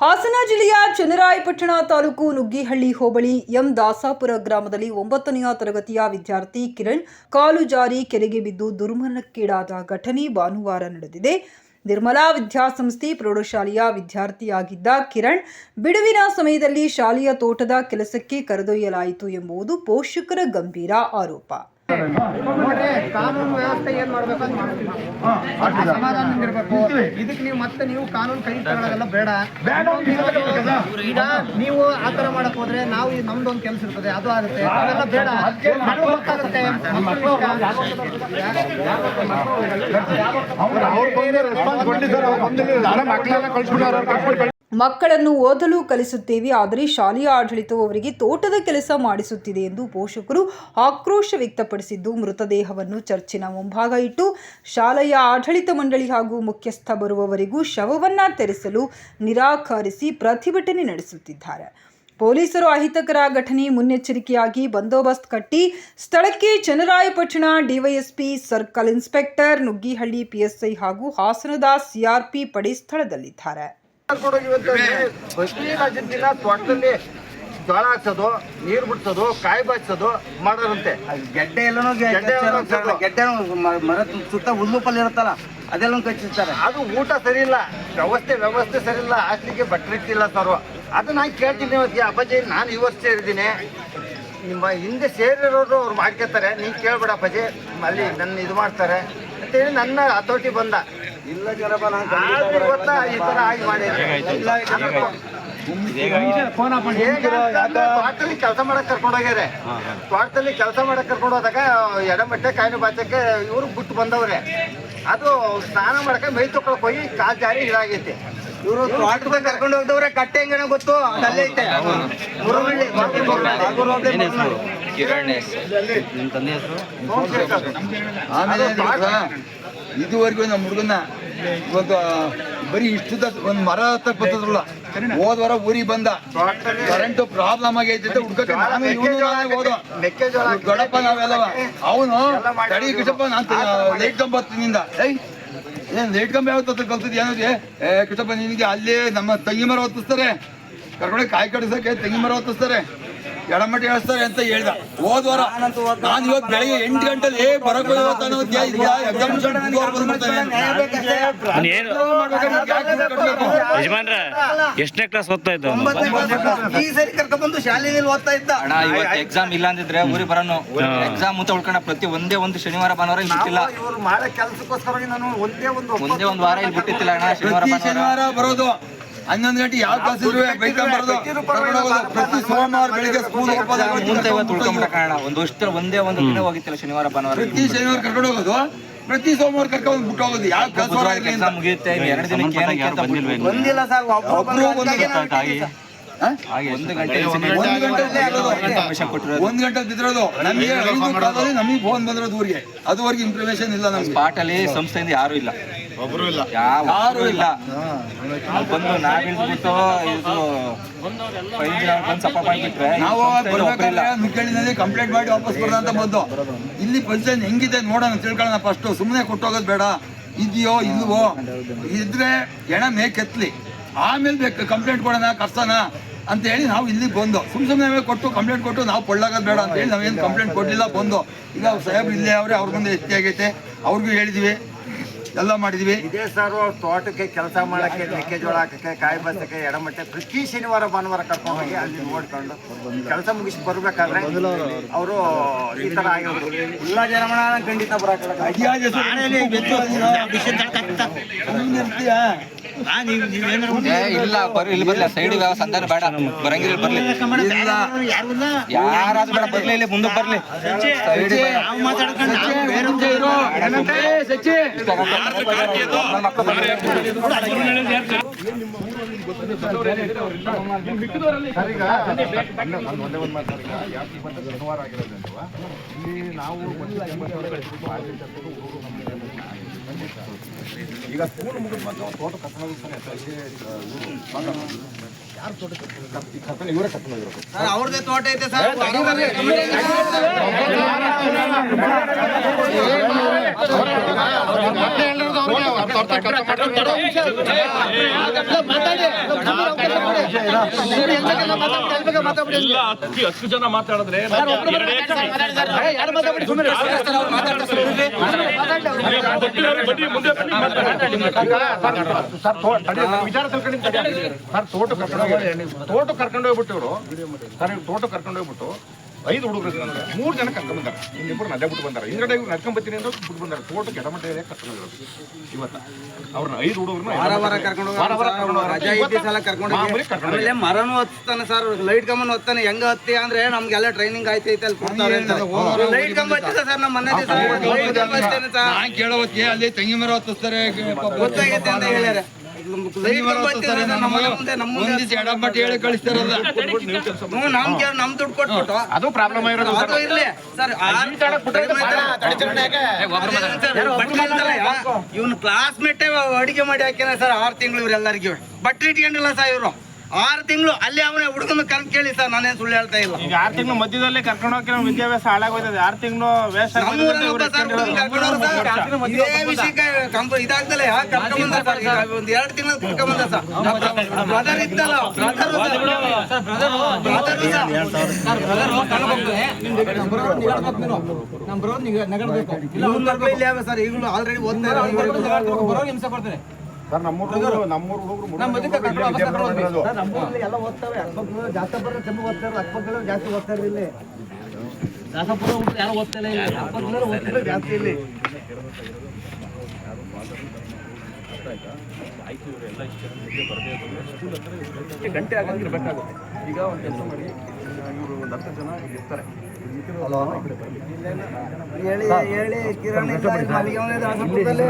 ಹಾಸನ ಜಿಲ್ಲೆಯ ಚನ್ನರಾಯಪಟ್ಟಣ ತಾಲೂಕು ನುಗ್ಗಿಹಳ್ಳಿ ಹೋಬಳಿ ಎಂ ದಾಸಾಪುರ ಗ್ರಾಮದಲ್ಲಿ ಒಂಬತ್ತನೆಯ ತರಗತಿಯ ವಿದ್ಯಾರ್ಥಿ ಕಿರಣ್ ಕಾಲು ಜಾರಿ ಕೆರೆಗೆ ಬಿದ್ದು ದುರ್ಮರಣಕ್ಕೀಡಾದ ಘಟನೆ ಭಾನುವಾರ ನಡೆದಿದೆ. ನಿರ್ಮಲಾ ವಿದ್ಯಾಸಂಸ್ಥೆ ಪ್ರೌಢಶಾಲೆಯ ವಿದ್ಯಾರ್ಥಿಯಾಗಿದ್ದ ಕಿರಣ್ ಬಿಡುವಿನ ಸಮಯದಲ್ಲಿ ಶಾಲೆಯ ತೋಟದ ಕೆಲಸಕ್ಕೆ ಕರೆದೊಯ್ಯಲಾಯಿತು ಎಂಬುದು ಪೋಷಕರ ಗಂಭೀರ ಆರೋಪ. ಕಾನೂನು ವ್ಯವಸ್ಥೆ ಏನ್ ಮಾಡ್ಬೇಕು ಅಂತ ಇರ್ಬೇಕು ಇದಕ್ಕೆ ನೀವು ಮತ್ತೆ ನೀವು ಕಾನೂನು ಕೈ ತಗೊಳ್ಳೋದೆಲ್ಲ ಬೇಡ. ಈಗ ನೀವು ಆ ತರ ಮಾಡಕ್ ಹೋದ್ರೆ ನಾವು ನಮ್ದೊಂದು ಕೆಲಸ ಇರ್ತದೆ ಅದು ಆಗುತ್ತೆ. ಅದೆಲ್ಲ ಬೇಡ. ಗೊತ್ತಾಗುತ್ತೆ. ಮಕ್ಳು ಮಕ್ಕಳನ್ನು ಓದಲು ಕಲಿಸುತ್ತೇವೆ, ಆದರೆ ಶಾಲೆಯ ಆಡಳಿತವು ಅವರಿಗೆ ತೋಟದ ಕೆಲಸ ಮಾಡಿಸುತ್ತಿದೆ ಎಂದು ಪೋಷಕರು ಆಕ್ರೋಶ ವ್ಯಕ್ತಪಡಿಸಿದ್ದು, ಮೃತದೇಹವನ್ನು ಚರ್ಚಿನ ಮುಂಭಾಗ ಇಟ್ಟು ಶಾಲೆಯ ಆಡಳಿತ ಮಂಡಳಿ ಹಾಗೂ ಮುಖ್ಯಸ್ಥ ಬರುವವರೆಗೂ ಶವವನ್ನು ತೆರೆಸಲು ನಿರಾಕರಿಸಿ ಪ್ರತಿಭಟನೆ ನಡೆಸುತ್ತಿದ್ದಾರೆ. ಪೊಲೀಸರು ಅಹಿತಕರ ಘಟನೆ ಮುನ್ನೆಚ್ಚರಿಕೆಯಾಗಿ ಬಂದೋಬಸ್ತ್ ಕಟ್ಟಿ ಸ್ಥಳಕ್ಕೆ Channarayapatna DYSP circle inspector Nuggehalli PSI ಹಾಗೂ ಹಾಸನದ ಸಿಆರ್ಪಿ ಪಡೆ ಸ್ಥಳದಲ್ಲಿದ್ದಾರೆ. ದಿನ ತೋಟದಲ್ಲಿ ಜೋಳ ಹಾಕ್ಸೋದು ನೀರ್ ಬಿಡ್ಸೋದು ಕಾಯಿ ಬಾಚೋದು ಮಾಡೋರಂತೆ. ಗೆಡ್ಡೆ ಎಲ್ಲನೂ ಗೆಡ್ಡೆ ಮರದ ಸುತ್ತ ಹುಲ್ಲುಪಲ್ಲಿ ಇರುತ್ತಲ್ಲ ಅದೆಲ್ಲ ಕಚ್ಚಿರ್ತಾರೆ. ಅದು ಊಟ ಸರಿ ಇಲ್ಲ ವ್ಯವಸ್ಥೆ ವ್ಯವಸ್ಥೆ ಸರಿ ಇಲ್ಲ ಹಾಸ್ಲಿಕ್ಕೆ ಬಟ್ಟೆ ಇಟ್ಟಿಲ್ಲ ಸರ್. ಅದು ನಾನು ಕೇಳ್ತೀನಿ ಇವತ್ತಿಗೆ ಅಪ್ಪಾಜಿ ನಾನು ಈ ವರ್ಷ ಸೇರಿದ್ದೀನಿ. ನಿಮ್ಮ ಹಿಂದೆ ಸೇರಿರೋರು ಅವ್ರು ಮಾಡ್ಕೊತಾರೆ. ನೀನು ಕೇಳ್ಬೇಡ ಅಪ್ಪಾಜಿ. ಅಲ್ಲಿ ನನ್ನ ಇದು ಮಾಡ್ತಾರೆ. ಅಂತೇಳಿ ನನ್ನ ಹತೋಟಿ ಬಂದ. ಇಲ್ಲ ಜನಪ ನಾನು ಇವತ್ತ ಈ ಥರ ಆಗಿ ಮಾಡಿ ತೋಟದಲ್ಲಿ ಕೆಲಸ ಮಾಡಕ್ ಕರ್ಕೊಂಡು ಹೋಗ್ಯಾರೆ. ತೋಟದಲ್ಲಿ ಕೆಲಸ ಮಾಡಕ್ ಕರ್ಕೊಂಡು ಹೋದಾಗ ಎಡಮಟ್ಟೆ ಕಾಯಿನ ಬಾಚಕ್ಕೆ ಇವರು ಬಿಟ್ಟು ಬಂದವ್ರೆ. ಅದು ಸ್ನಾನ ಮಾಡಕ ಮೈ ತೊಕೊಳಕ್ ಹೋಗಿ ಕಾಲ್ ಜಾರಿ ಇದಾಗೈತಿ ಇವರು ತೋಟದ ಕರ್ಕೊಂಡು ಹೋಗ್ದವ್ರೆ ಕಟ್ಟೆ ಹೆಂಗನ ಗೊತ್ತು? ಅಲ್ಲೇ ಐತೆ. ಮುರುಗಳ್ಳಿ. ಕಿರಣ್ ನಿಮ್ಮ ತಂದೆ ಹೆಸರು? ಇದುವರೆಗೂ ನಮ್ಮ ಹುಡುಗನ ಇವತ್ತು ಬರೀ ಇಷ್ಟದ ಒಂದು ಮರ ಹತ್ತಕ್ ಬರ್ತದ್ರಲ್ಲ ಹೋದ ವಾರ ಊರಿಗೆ ಬಂದ. ಕರೆಂಟ್ ಪ್ರಾಬ್ಲಮ್ ಆಗೈತೆ ಹುಡ್ಕಕ್ಕೆ ನಾನು ಹೋದ ಮೆಕ್ಕೆಜೋಳ ಗಡಪ ನಾವೆಲ್ಲವ. ಅವನು ತಡಿ ಕೃಷಪ್ಪ ನಾನು ಲೈಟ್ ಕಂಬ ಹತ್ತಿನಿಂದ. ಏನ್ ಲೈಟ್ ಕಂಬ ಯಾವತ್ತ ಕಲ್ತದ್ ಏನೋದಿ ಏ ಕಿಶಪ್ಪ ನಿನಗೆ ಅಲ್ಲಿ ನಮ್ಮ ತಂಗಿ ಮರ ಹೊತ್ತಿಸ್ತಾರೆ. ಕರ್ಕೊಂಡೆ ಕಾಯಿ ಕಡಿಸಕ್ಕೆ ತಂಗಿ ಮರ ಹೊತ್ತಿಸ್ತಾರೆ. ಎಡಮಟ್ಟಿ ಹೇಳ್ತಾರೆ ಅಂತ ಹೇಳ್ದ. ಹೋದ್ವಾರ ನಾನು ಇವತ್ತು ಬೆಳಿಗ್ಗೆ ಎಂಟು ಗಂಟೆಲಿ ಬರಕ್ ಯಜಮಾನ್ರ ಎಷ್ಟನೇ ಕ್ಲಾಸ್ ಓದ್ತಾ ಇದ್ದ? ಈ ಸರಿ ಕರ್ಕೊಂಡ್ಬಂದು ಶಾಲೆಯಲ್ಲಿ ಓದ್ತಾ ಇದ್ದ. ಅಣ್ಣ ಇವತ್ತು ಎಕ್ಸಾಮ್ ಇಲ್ಲ ಅಂದಿದ್ರೆ ಊರಿಗೆ ಬರೋನು. ಎಕ್ಸಾಮ್ ಅಂತ ಉಳ್ಕೊಂಡ ಪ್ರತಿ ಒಂದೇ ಒಂದು ಶನಿವಾರ ಭಾನುವಾರ ಇಲ್ಲಿ ಬಿಟ್ಟಿಲ್ಲ. ನಾವು ಇವ್ರು ಮಾಡೋ ಕೆಲಸಕ್ಕೋಸ್ಕರ ನಾನು ಒಂದೇ ಒಂದು ಒಂದೇ ಒಂದು ವಾರ ಇಲ್ಲಿ ಬಿಟ್ಟಿತ್ತಿಲ್ಲ ಅಣ್ಣ ಶನಿವಾರ ಭಾನುವಾರ. ಶನಿವಾರ ಬರೋದು. ಹನ್ನೊಂದು ಗಂಟೆ ಯಾವ ಕ್ಲಾಸ್ ಪ್ರತಿ ಸೋಮವಾರ ಬೆಳಿಗ್ಗೆ ಸ್ಕೂಲ್ ಮುಂದೆ ಅಣ್ಣ ಒಂದು ಒಂದೇ ದಿನ ಹೋಗಿತ್ತಲ್ಲ ಶನಿವಾರ ಭಾನುವಾರ ಪ್ರತಿ ಶನಿವಾರ ಕರ್ಕೊಂಡು ಹೋಗೋದು. ಪ್ರತಿ ಸೋಮವಾರ ಕರ್ಕೊಂಡು ಬಿಟ್ಟು ಹೋಗೋದು. ಯಾವ ಕೆಲಸ ಮುಗಿಯುತ್ತೆ ಎರಡು ದಿನಕ್ಕೆ. ಬಂದಿಲ್ಲ ಸರ್ ಒಬ್ರು ಒಂದು ಒಂದು ಗಂಟೆ ಒಂದು ಗಂಟೆ ಇನ್ಫಾರ್ಮೇಶನ್ ಕೊಟ್ಟಿರೋದು ಒಂದ್ ಗಂಟೆ ಬಿದ್ದಿರೋದು. ನಮಗೆ ನಮಗೆ ಫೋನ್ ಬಂದಿರೋದು ಊರಿಗೆ. ಅದುವರೆಗೆ ಇನ್ಫಾರ್ಮೇಶನ್ ಇಲ್ಲ ನಮ್ಗೆ. ಸ್ಪಾಟ್ ಅಲ್ಲಿ ಸಂಸ್ಥೆಯಿಂದ ಯಾರು ಇಲ್ಲ. ಒಬ್ರು ಇಲ್ಲ. ಯಾರು ಇಲ್ಲ. ಬಂದು ನಾವ್ ಇಳ್ದ್ಬಿಟ್ಟು ಇದು ಫೈನ್ ಬಂದು ಸಪ್ಪ ಮಾಡಿಬಿಟ್ರೆ ನಾವು ಒಬ್ರು ಇಲ್ಲ. ಬರ್ಬೇಕಾದ್ರೆ ಮುಖ್ಯಳ್ಳಿನಲ್ಲಿ ಕಂಪ್ಲೇಂಟ್ ಮಾಡಿ ವಾಪಸ್ ಬರೋಣ ಅಂತ ಬಂದು. ಇಲ್ಲಿ ಪೊಸಿಷನ್ ಹೆಂಗಿದೆ ನೋಡೋಣ ತಿಳ್ಕೊಳ್ಳೋಣ ಫಸ್ಟ್ ಸುಮ್ಮನೆ ಕೊಟ್ಟೋಗೋದು ಬೇಡ. ಇದೆಯೋ ಇಲ್ವೋ? ಇದ್ರೆ ಎಣ ಮೇಕೆತ್ತಲಿ ಆಮೇಲೆ ಬೇಕು ಕಂಪ್ಲೇಂಟ್ ಕೊಡೋಣ ಕರ್ಸೋಣ ಅಂತ ಹೇಳಿ ನಾವು ಇಲ್ಲಿ ಬಂದು. ಸುಮ್ ಸುಮ್ಮನೆ ಕೊಟ್ಟು ಕಂಪ್ಲೇಂಟ್ ಕೊಟ್ಟು ನಾವು ಕೊಳ್ಳಾಗೋದು ಬೇಡ ಅಂತ ಹೇಳಿ ನಾವೇನು ಕಂಪ್ಲೇಂಟ್ ಕೊಡಲಿಲ್ಲ ಬಂದು. ಈಗ ಸಾಹೇಬ್ ಸಾಹೇಬ್ರು ಇಲ್ಲೇ ಅವ್ರೆ ಅವ್ರ ಮುಂದೆ ಆಗೈತೆ. ಅವ್ರಿಗೂ ಹೇಳಿದ್ವಿ. ಎಲ್ಲ ಮಾಡಿದ್ವಿ ಇದೇ ಸರ್ ತೋಟಕ್ಕೆ ಕೆಲಸ ಮಾಡಕ್ಕೆ ಮೆಕ್ಕೆಜೋಳ ಹಾಕಕ್ಕೆ ಕಾಯಿ ಬಸಕ್ಕೆ ಎಡಮಟ್ಟೆ ಪ್ರತಿ ಶನಿವಾರ ಭಾನುವಾರ ಕರ್ಕೊಂಡು ಹೋಗಿ ಅಲ್ಲಿ ನೋಡ್ಕೊಂಡು ಕೆಲಸ ಮುಗಿಸಿ ಬರ್ಬೇಕಾದ್ರೆ ಅವರು ಈ ತರ ಆಗಿರೋದು ಇಲ್ಲ ಜನಮಣ ಖಂಡಿತ ಬರಕಲ್ಲ ಇಲ್ಲ ಬರ್ರಿ ಇಲ್ಲಿ ಬರ್ಲಿ ಸೈಡ್ ಯಾವ ಸಂಧಾನ ಬೇಡ. ಬರಂಗಿಲ್ಲ ಬರ್ಲಿ. ಇಲ್ಲ ಯಾರಾದ್ರೂ ಬೇಡ ಬರ್ಲಿ ಇಲ್ಲಿ ಮುಂದೆ ಬರ್ಲಿ. ಸೈಡ್. ಏ, ಸಚ್ಚಿ ಅವ್ರದೇ ತೋಟ ಐತೆ ಸರ್ ಮಾತಾಡಿ ಎಲ್ಲಿ ಬೇಕಾದ್ರೂ ಮಾತಾಡ್ಬಿಡಿ, ಎಲ್ಲಿ ಬೇಕಾದ್ರೂ ಮಾತಾಡ್ಬಿಡಿ. ಎಲ್ಲ ಹತ್ತು ಹತ್ತು ಜನ ಮಾತಾಡಿದ್ರೆ ಎರಡೇ ಏ, ಯಾರು ಮಾತಾಡ್ಬಿಡಿ, ಸುಮ್ಮನೆ ಕೊಟ್ಟಿರೋರು ಬನ್ನಿ ಮುಂದೆ ಬನ್ನಿ ಮಾತಾಡಿ. ತೋ- ತಡಿ, ವಿಚಾರ ತಿಳ್ಕೊಂಡಿದ್ದು. ಸರ್ ತೋಟ ಕರ್ಕೊಂಡು ಹೋಗಿ ತೋಟ ಕರ್ಕೊಂಡು ಹೋಗ್ಬಿಟ್ಟು ಇವರು. ಸರ್ ತೋಟ ಕರ್ಕೊಂಡು ಹೋಗ್ಬಿಟ್ಟು ಐದು ಹುಡುಗರು ನನಗೆ ಮೂರು ಜನ ಕರ್ಕೊಂಡು ಬಂದಾರ. ಇನ್ನಿಬ್ಬರು ನಡ್ದೆ ಬಿಟ್ಟು ಬಂದಾರ. ಹಿಂದ್ಗಡೆ ಇವ್ರು ನಡ್ಕೊಂಡ್ ಬರ್ತೀನಿ ಅಂದ್ರೆ ಬಿಟ್ಟು ಬಂದಾರ. ತೋಟ ಕೆಡಮಟ್ಟ ಇದೆ ಕರ್ಕೊಂಡು ಇವತ್ತ ಅವ್ರನ್ನ ಐದು ಹುಡುಗರು ವಾರ ವಾರ ಕರ್ಕೊಂಡು ವಾರ ಕರ್ಕೊಂಡು. ರಜಾ ಇದ್ದ ಸಲ ಕರ್ಕೊಂಡು ಆಮೇಲೆ ಮರನು ಹತ್ತಾನೆ ಸರ್. ಲೈಟ್ ಕಂಬನ್ ಹತ್ತಾನೆ. ಹೆಂಗ ಹತ್ತಿ ಅಂದ್ರೆ ನಮ್ಗೆಲ್ಲ ಟ್ರೈನಿಂಗ್ ಆಯ್ತೈತೆ ಅಲ್ಲಿ ಕೊಡ್ತಾರೆ ಲೈಟ್ ಕಂಬ ಹತ್ತಿದೆ ಸರ್ ನಮ್ಮ ಮನೆ ಲೈಟ್ ಕಂಬ ಹಚ್ತೇನೆ ಸರ್. ಅಲ್ಲಿ ತೆಂಗಿನ ಮರ ಹತ್ತಿಸ್ತಾರೆ. ಗೊತ್ತಾಗೈತೆ ಅಂತ ಹೇಳ್ಯಾರ. ಹೇಳಿ ಕಳಿಸ್ತಾರಲ್ಲ ನಮ್ ದುಡ್ಡು ಕೊಟ್ಬಿಟ್ಟು. ಅದು ಪ್ರಾಬ್ಲಮ್ ಅದು ಇರ್ಲಿ. ಸರ್ ಇವನು ಕ್ಲಾಸ್ಮೇಟೇ ಅಡಿಗೆ ಮಾಡಿ ಹಾಕ್ಯಾನ ಸರ್ ಆರು ತಿಂಗಳು ಇವ್ರೆಲ್ಲರಿಗೂ ಬಟ್ಟೆ ಇಟ್ಕೊಂಡಿಲ್ಲ ಸರ್ ಇವರು. ಆರು ತಿಂಗಳು ಅಲ್ಲಿ ಅವನೇ ಹುಡುಗನ ಕಣ್ ಕೇಳಿ ಸರ್ ನಾನೇನ್ ಸುಳ್ಳು ಹೇಳ್ತಾ ಇಲ್ಲ. ಈಗ ಆರು ತಿಂಗಳು ಮಧ್ಯದಲ್ಲಿ ಕರ್ಕೊಂಡು ಹೋಗಿ ನಮ್ಮ ವಿದ್ಯಾಭ್ಯಾಸ ಹಾಳಾಗೋಯ್ತದೆ. ಆರು ತಿಂಗಳು ವೇಸ್ಟ್ ಸರ್ ಹುಡುಗನ್ ಕರ್ಕೊಂಡು ಬಂದ ಸರ್. ಒಂದ್ ಎರಡು ತಿಂಗಳು ಕರ್ಕೊಂಡ್ ಬಂದ ಸರ್. ಬ್ರದರ್ ಇತ್ತಲ್ಲ ಬ್ರದರ್ ಸರ್. ಈಗಲೂ ಆಲ್ರೆಡಿ ಓದ್ತಾ ಇದ್ದಾರೆ. ಸರ್ ನಮ್ಮೂರು ಹುಡುಗರು ನಮ್ಮೂರು ಹುಡುಗರು ಸರ್, ನಮ್ಮೂರಲ್ಲಿ ಎಲ್ಲ ಓದ್ತಾವೆ ಜಾಸ್ತಿ ಬರೋ ಚೆಂಬು ಓದ್ತಾರೆ ಜಾಸ್ತಿ ಓದ್ತಾರೆ ಇಲ್ಲಿ ದಾಸಪುರ ಹುಡುಗರು ಯಾರು ಓದ್ತಾ ಇಲ್ಲ ಓದ್ತಾರೆ ಜಾಸ್ತಿ ಇಲ್ಲಿ. ಗಂಟೆ ಆಗಿರ್ಬೇಕಾಗುತ್ತೆ ಈಗ ಒಂದು ಕೆಲಸ ಮಾಡಿ ಇವರು ಒಂದು ಹತ್ತು ಜನ ಇಲ್ಲಿ ಇರ್ತಾರೆ. ಹೇಳಿ ಹೇಳಿ ಕಿರಣ್ ಇಲ್ಲ, ಮಲ್ಲಿಗೆ ಅವನೇ ದಾಸಪುರದಲ್ಲಿ.